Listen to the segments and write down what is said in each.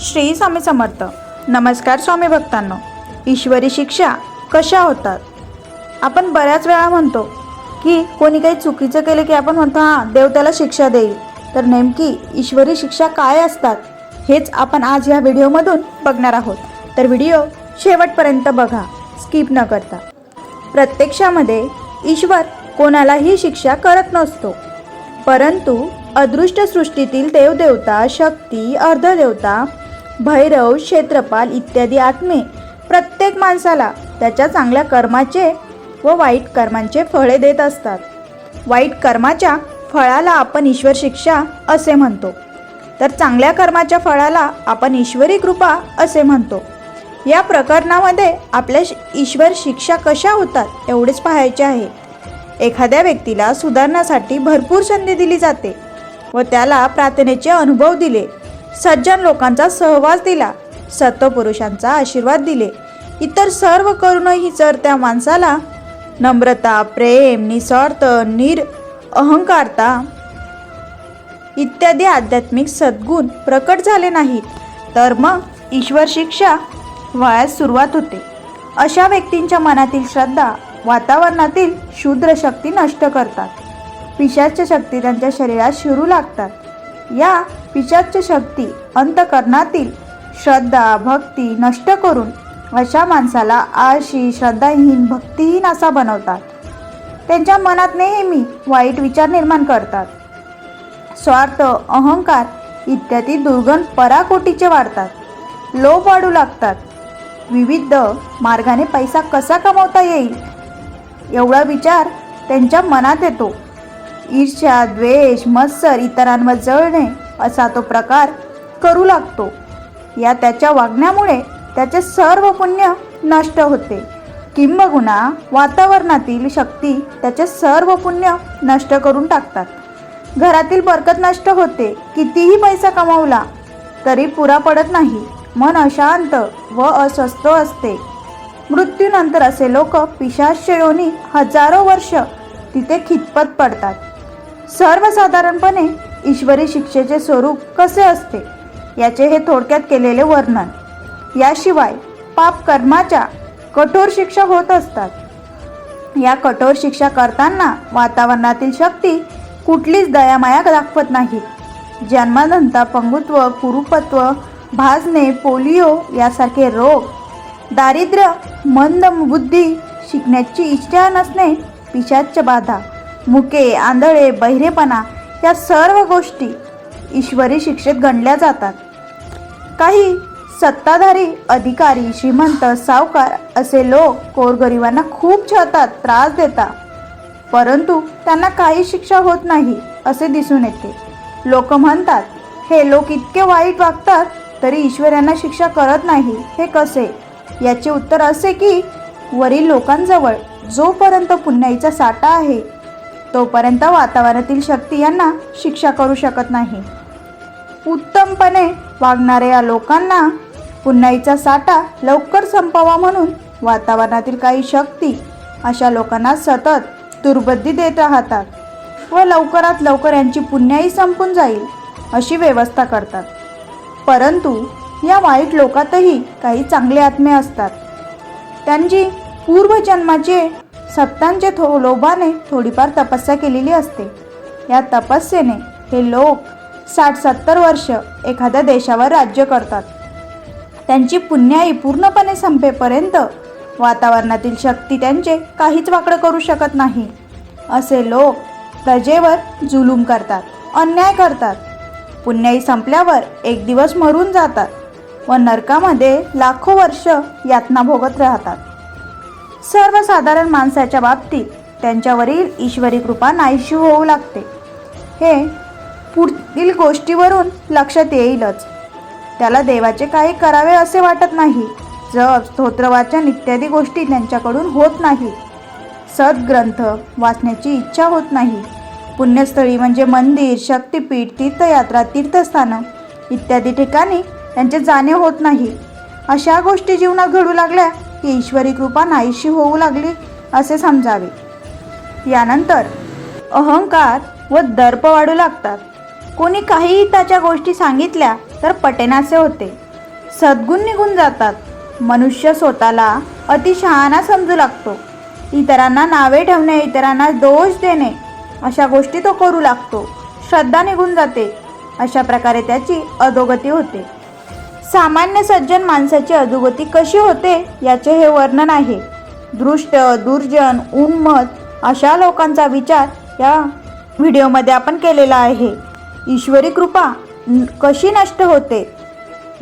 श्री स्वामी समर्थ. नमस्कार स्वामी भक्तांनो. ईश्वरी शिक्षा कशा होतात? आपण बऱ्याच वेळा म्हणतो की कोणी काही चुकीचं केलं की आपण म्हणतो हां देव त्याला शिक्षा देईल. तर नेमकी ईश्वरी शिक्षा काय असतात हेच आपण आज या व्हिडिओमधून बघणार आहोत. तर व्हिडिओ शेवटपर्यंत बघा स्किप न करता. प्रत्यक्षामध्ये ईश्वर कोणालाही शिक्षा करत नसतो. परंतु अदृष्ट सृष्टीतील देवदेवता शक्ती अर्धदेवता भैरव क्षेत्रपाल इत्यादी आत्मे प्रत्येक माणसाला त्याच्या चांगल्या कर्माचे व वाईट कर्मांचे फळे देत असतात. वाईट कर्माच्या फळाला आपण ईश्वर शिक्षा असे म्हणतो. तर चांगल्या कर्माच्या फळाला आपण ईश्वरी कृपा असे म्हणतो. या प्रकरणामध्ये आपल्या ईश्वर शिक्षा कशा होतात एवढेच पाहायचे आहे. एखाद्या व्यक्तीला सुधारण्यासाठी भरपूर संधी दिली जाते व त्याला प्रार्थनेचे अनुभव दिले सज्जन लोकांचा सहवास दिला. सत्वपुरुषांचा आशीर्वाद दिले. इतर सर्व करूनही जर त्या माणसाला नम्रता प्रेम निस्वार्थ निर अहंकारता इत्यादी आध्यात्मिक सद्गुण प्रकट झाले नाहीत तर मग ईश्वर शिक्षा वयास सुरुवात होते. अशा व्यक्तींच्या मनातील श्रद्धा वातावरणातील शूद्र शक्ती नष्ट करतात. पिशाच्या शक्ती त्यांच्या शरीरात शिरू लागतात. या पिशाच्य शक्ती अंतकरणातील श्रद्धा भक्ती नष्ट करून अशा माणसाला आळशी श्रद्धाहीन भक्तिहीन असा बनवतात. त्यांच्या मनात नेहमी वाईट विचार निर्माण करतात. स्वार्थ अहंकार इत्यादी दुर्गण पराकोटीचे वाढतात. लोभ वाढू लागतात. विविध मार्गाने पैसा कसा कमवता येईल? एवढा विचार त्यांच्या मनात येतो. ईर्ष्या द्वेष मत्सर इतरांवर जळणे असा तो प्रकार करू लागतो. या त्याच्या वागण्यामुळे त्याचे सर्व पुण्य नष्ट होते. किंबहुना वातावरणातील शक्ती त्याचे सर्व पुण्य नष्ट करून टाकतात. घरातील बरकत नष्ट होते कितीही पैसा कमावला तरी पुरा पडत नाही. मन अशांत व अस्वस्थ असते. मृत्यूनंतर असे लोक पिशाच्य योनी हजारो वर्ष तिथे खितपत पडतात. सर्वसाधारणपणे ईश्वरी शिक्षेचे स्वरूप कसे असते याचे हे थोडक्यात केलेले वर्णन. याशिवाय पाप कर्माच्या कठोर शिक्षा होत असतात. या कठोर शिक्षा करताना वातावरणातील शक्ती कुठलीच दयामाया दाखवत नाही. जन्मानंतर पंगुत्व कुरुपत्व भाजणे पोलिओ यासारखे रोग दारिद्र्य मंद बुद्धी शिकण्याची इच्छा नसणे पिशाच्य बाधा मुके आंधळे बहिरेपणा या सर्व गोष्टी ईश्वरी शिक्षेत गणल्या जातात. काही सत्ताधारी अधिकारी श्रीमंत सावकार असे लोक कोरगरिबांना खूप छळतात त्रास देतात. परंतु त्यांना काही शिक्षा होत नाही असे दिसून येते. लोक म्हणतात हे लोक इतके वाईट वागतात तरी ईश्वर यांना शिक्षा करत नाही हे कसे? याचे उत्तर असे की वरील लोकांजवळ जोपर्यंत पुण्याईचा साठा आहे तोपर्यंत वातावरणातील शक्ती यांना शिक्षा करू शकत नाही. उत्तमपणे वागणाऱ्या या लोकांना पुन्हाईचा साठा लवकर संपवा म्हणून वातावरणातील काही शक्ती अशा लोकांना सतत दुर्बुद्धी देत राहतात व लवकरात लवकर यांची पुण्याई संपून जाईल अशी व्यवस्था करतात. परंतु या वाईट लोकातही काही चांगले आत्मे असतात. त्यांची पूर्वजन्माचे सत्तांचे थो लोभाने थोडीफार तपस्या केलेली असते. या तपस्येने हे लोक साठ सत्तर वर्ष एखाद्या देशावर राज्य करतात. त्यांची पुण्याई पूर्णपणे संपेपर्यंत वातावरणातील शक्ती त्यांचे काहीच वाकडं करू शकत नाही. असे लोक प्रजेवर जुलूम करतात अन्याय करतात. पुण्याई संपल्यावर एक दिवस मरून जातात व नरकामध्ये लाखो वर्ष यातना भोगत राहतात. सर्वसाधारण माणसाच्या बाबतीत त्यांच्यावरील ईश्वरी कृपा नाहीशी होऊ लागते. हे पुढील गोष्टीवरून लक्षात येईलच. त्याला देवाचे काही करावे असे वाटत नाही. जप स्तोत्रवाचन इत्यादी गोष्टी त्यांच्याकडून होत नाही सद्ग्रंथ वाचण्याची इच्छा होत नाही. पुण्यस्थळी म्हणजे मंदिर शक्तिपीठ तीर्थयात्रा तीर्थस्थानं इत्यादी ठिकाणी त्यांचे जाणे होत नाही. अशा गोष्टी जीवनात घडू लागल्या की ईश्वरी कृपा नाहीशी होऊ लागली असे समजावे. यानंतर अहंकार व दर्प वाढू लागतात. कोणी काहीही त्याच्या गोष्टी सांगितल्या तर पटेनासे होते. सद्गुण निघून जातात. मनुष्य स्वतःला अतिशहाणा समजू लागतो. इतरांना नावे ठेवणे इतरांना दोष देणे अशा गोष्टी तो करू लागतो. श्रद्धा निघून जाते. अशा प्रकारे त्याची अधोगती होते. सामान्य सज्जन माणसाची अधोगती कशी होते याचे हे वर्णन आहे. दृष्ट दुर्जन उन्मत अशा लोकांचा विचार या व्हिडिओमध्ये आपण केलेला आहे. ईश्वरी कृपा कशी नष्ट होते?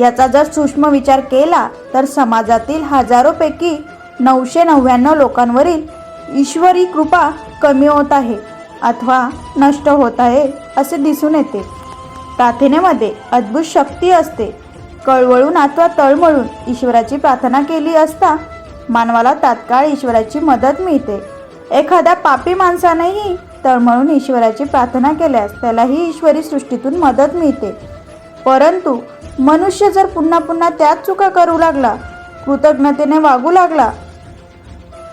याचा जर सूक्ष्म विचार केला तर समाजातील हजारोपैकी नऊशे नव्याण्णव लोकांवरील ईश्वरी कृपा कमी होत आहे अथवा नष्ट होत आहे असे दिसून येते. प्रार्थनेमध्ये अद्भुत शक्ती असते. कळवळून अथवा तळमळून ईश्वराची प्रार्थना केली असता मानवाला तात्काळ ईश्वराची मदत मिळते. एखाद्या पापी माणसानेही तळमळून ईश्वराची प्रार्थना केल्यास त्यालाही ईश्वरी सृष्टीतून मदत मिळते. परंतु मनुष्य जर पुन्हा पुन्हा त्याच चुका करू लागला कृतज्ञतेने वागू लागला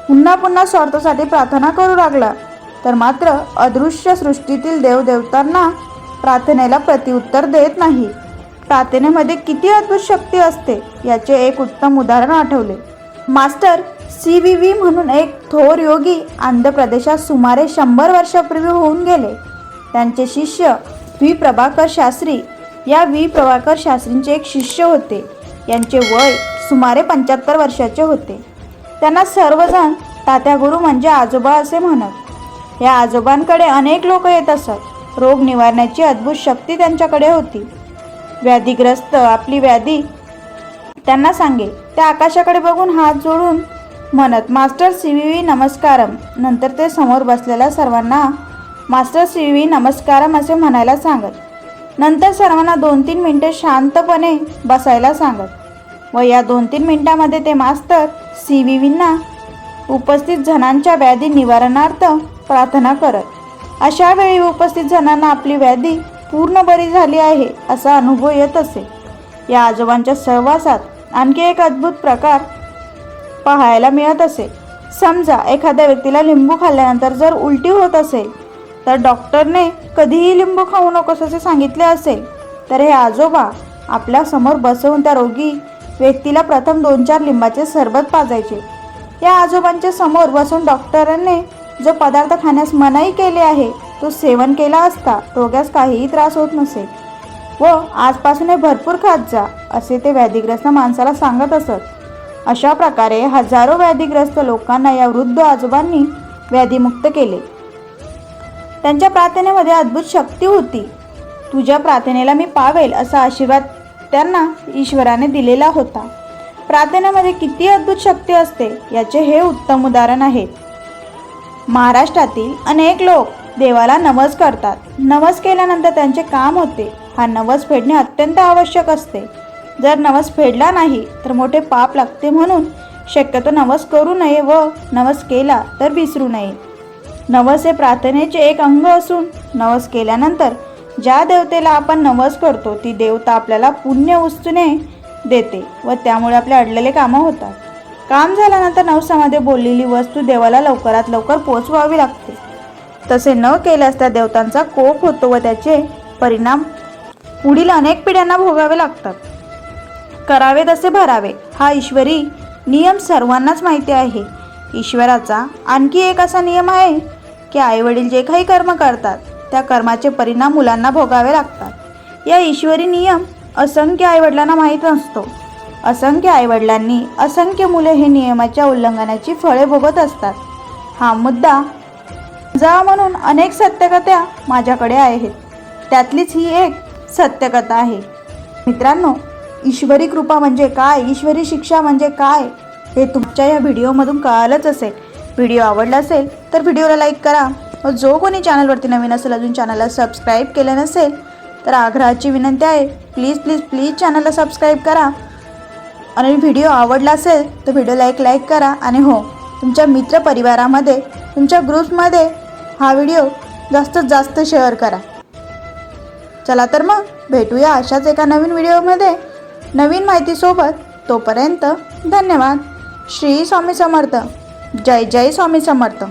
पुन्हा पुन्हा स्वार्थासाठी प्रार्थना करू लागला तर मात्र अदृश्य सृष्टीतील देवदेवतांना प्रार्थनेला प्रत्युत्तर देत नाही. प्रार्थनेमध्ये किती अद्भुत शक्ती असते याचे एक उत्तम उदाहरण आठवले. मास्टर सी व्ही व्ही म्हणून एक थोर योगी आंध्र प्रदेशात सुमारे शंभर वर्षापूर्वी होऊन गेले. त्यांचे शिष्य व्ही. प्रभाकर शास्त्री या व्ही. प्रभाकर शास्त्रींचे एक शिष्य होते. यांचे वय सुमारे पंच्याहत्तर वर्षाचे होते. त्यांना सर्वजण तात्या गुरु म्हणजे आजोबा असे म्हणत. या आजोबांकडे अनेक लोक येत असत. रोग निवारण्याची अद्भुत शक्ती त्यांच्याकडे होती. व्याधीग्रस्त आपली व्याधी. त्यांना सांगे त्या आकाशाकडे बघून हात जोडून म्हणत मास्टर सी व्ही व्ही नमस्कारम. नंतर ते समोर बसलेल्या सर्वांना मास्टर सी व्ही नमस्कारम असे म्हणायला सांगत. नंतर सर्वांना दोन तीन मिनटे शांतपणे बसायला सांगत. व या दोन तीन मिनटामध्ये ते मास्तर सी व्ही व्हींना उपस्थित जणांच्या व्याधी निवारणार्थ प्रार्थना करत. अशा वेळी उपस्थित जणांना आपली व्याधी पूर्ण बरी झाली आहे असा अनुभव येत असे. या आजोबांच्या सहवासात आणखी एक अद्भुत प्रकार पाहायला मिळत असे. समजा एखाद्या व्यक्तीला लिंबू खाल्ल्यानंतर जर उलटी होत असेल तर डॉक्टरने कधीही लिंबू खाऊ नकोस असे सांगितले असेल तर हे आजोबा आपल्यासमोर बसवून त्या रोगी व्यक्तीला प्रथम दोन चार लिंबाचे सरबत पाजायचे. या आजोबांच्या समोर बसून डॉक्टरांनी जो पदार्थ खाण्यास मनाई केली आहे तो सेवन केला असता रोग्यास काहीही त्रास होत नसे. व आजपासून हे भरपूर खात जा असे ते व्याधीग्रस्त माणसाला सांगत असत. अशा प्रकारे हजारो व्याधीग्रस्त लोकांना या वृद्ध आजोबांनी व्याधीमुक्त केले. त्यांच्या प्रार्थनेमध्ये अद्भुत शक्ती होती. तुझ्या प्रार्थनेला मी पावेल असा आशीर्वाद त्यांना ईश्वराने दिलेला होता. प्रार्थनेमध्ये किती अद्भुत शक्ती असते याचे हे उत्तम उदाहरण आहे. महाराष्ट्रातील अनेक लोक देवाला नवस करतात. नवस केल्यानंतर त्यांचे काम होते. हा नवस फेडणे अत्यंत आवश्यक असते. जर नवस फेडला नाही तर मोठे पाप लागते म्हणून शक्यतो नवस करू नये व नवस केला तर विसरू नये. नवस हे प्रार्थनेचे एक अंग असून नवस केल्यानंतर ज्या देवतेला आपण नवस करतो ती देवता आपल्याला पुण्य उचने देते व त्यामुळे आपले अडलेले कामं होतात. काम झाल्यानंतर नवसामध्ये बोललेली वस्तू देवाला लवकरात लवकर पोचवावी लागते. तसे न केल्यास त्या देवतांचा कोप होतो व त्याचे परिणाम पुढील अनेक पिढ्यांना भोगावे लागतात. करावे तसे भरावे हा ईश्वरी नियम सर्वांनाच माहिती आहे. ईश्वराचा आणखी एक असा नियम आहे की आईवडील जे काही कर्म करतात त्या कर्माचे परिणाम मुलांना भोगावे लागतात. या ईश्वरी नियम असंख्य आईवडिलांना माहीत नसतो. असंख्य आईवडिलांनी असंख्य मुले हे नियमाच्या उल्लंघनाची फळे भोगत असतात. हा मुद्दा जा म्हणून अनेक सत्यकथा माझ्याकडे आहेत. त्यातलीच ही एक सत्यकथा आहे. मित्रांनो ईश्वरी कृपा म्हणजे काय? ईश्वरी शिक्षा म्हणजे काय? हे तुमच्या या व्हिडिओमधून कळालंच असेल. व्हिडिओ आवडला असेल तर व्हिडिओला लाईक करा. व जो कोणी चॅनलवरती नवीन असेल अजून चॅनलला सबस्क्राईब केलं नसेल तर आग्रहाची विनंती आहे प्लीज प्लीज प्लीज चॅनलला सबस्क्राईब करा. आणि व्हिडिओ आवडला असेल तर व्हिडिओला एक लाईक करा. आणि हो तुमच्या मित्रपरिवारामध्ये तुमच्या ग्रुपमध्ये हा व्हिडिओ जास्तीत जास्त शेअर करा. चला तर मग भेटूया अशाच एका नवीन व्हिडिओमध्ये. नवीन माहितीसोबत तोपर्यंत धन्यवाद. श्री स्वामी समर्थ. जय जय स्वामी समर्थ.